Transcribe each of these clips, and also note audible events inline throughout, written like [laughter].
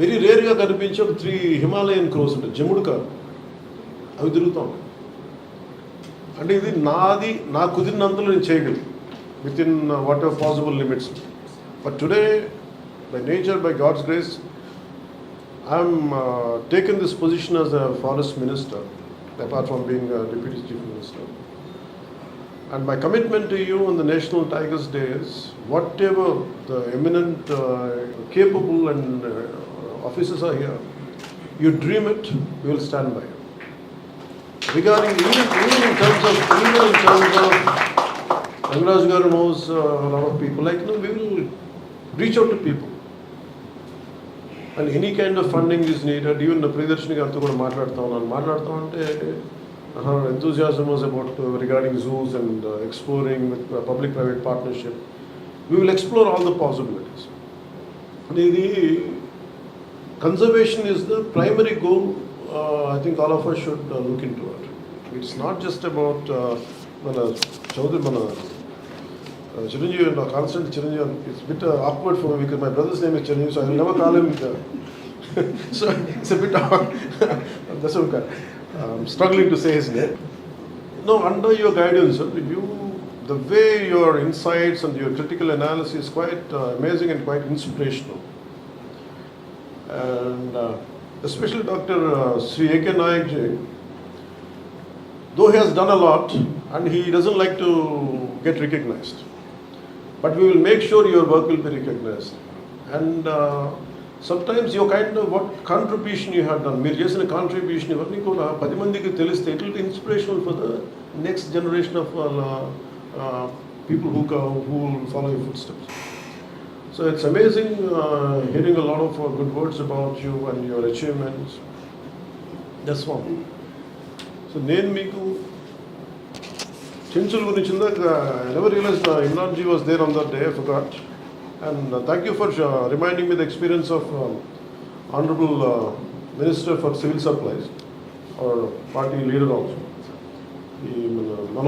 Very రేర్గా కనిపించే ఒక త్రీ హిమాలయన్ క్రోస్ ఉంటాయి. జముడు కాదు అవి తిరుగుతాం అంటే ఇది నాది నా కుదిరినంతలో నేను చేయగలను. Within whatever possible limits but today by nature by God's grace I'm taken this position as a forest minister apart from being deputy chief minister And my commitment to you on the National Tigers Day is whatever the eminent, uh, capable, and uh, officers are here, you dream it, we will stand by you. Regarding even, even in terms of even in terms of Rangraj Garu knows uh, a lot of people. Like you we will reach out to people. And any kind of funding is needed. Even the గారితో కూడా మాట్లాడుతూ ఉన్నాను మాట్లాడుతూ ఉంటే her enthusiasm was about uh, regarding zoos and uh, exploring with uh, public-private partnership. We will explore all the possibilities. ఇది conservation is the primary goal. Uh, I think all of us should uh, look into it. It's not just about uh, మన చౌదరి మన uh, Chiranjeevi and constant Chiranjeevi. It's a bit uh, awkward for me because my brother's name is Chiranjeevi, so I will never call him. Uh, [laughs] so it's a bit awkward. [laughs] That's okay. I'm struggling to say his name. No, under your guidance, sir, you, the way your insights and your critical analysis is quite uh, amazing and quite inspirational. And uh, especially Dr. Uh, Sri A.K. Nayak ji, though he has done a lot and he doesn't like to get recognized, but we will make sure your work will be recognized. And uh, sometimes your kind of what contribution you have done, మీరు చేసిన contribution ఇవన్నీ కూడా పది మందికి తెలిస్తే it will be inspirational for the next generation of people who who follow you footsteps so it's amazing hearing a lot of good words about you and your achievements that's one so నేను మీకు చెంచుల గురించి ఇందాక never realise Imran ji was there on that day forgot and thank you for reminding me the experience of honourable minister for civil supplies or party leader also ఈ మన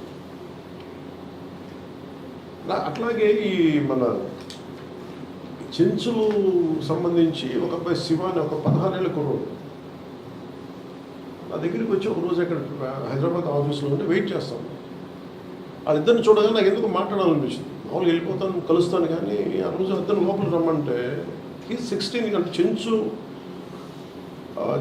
అట్లాగే ఈ మన చెంచులు సంబంధించి ఒక అబ్బాయి శివ అని ఒక పదహారేళ్ళ కుర్రోడు నా దగ్గరికి వచ్చి ఒక రోజు అక్కడ హైదరాబాద్ ఆఫీస్లో ఉంటే వెయిట్ చేస్తాను. వాళ్ళిద్దరిని చూడగానే నాకు ఎందుకు మాట్లాడాలనిపించింది. మామూలుగా వెళ్ళిపోతాను కలుస్తాను కానీ ఆ రోజు ఇద్దరు లోపల రమ్మంటే ఈ సిక్స్టీన్ అంటే చెంచు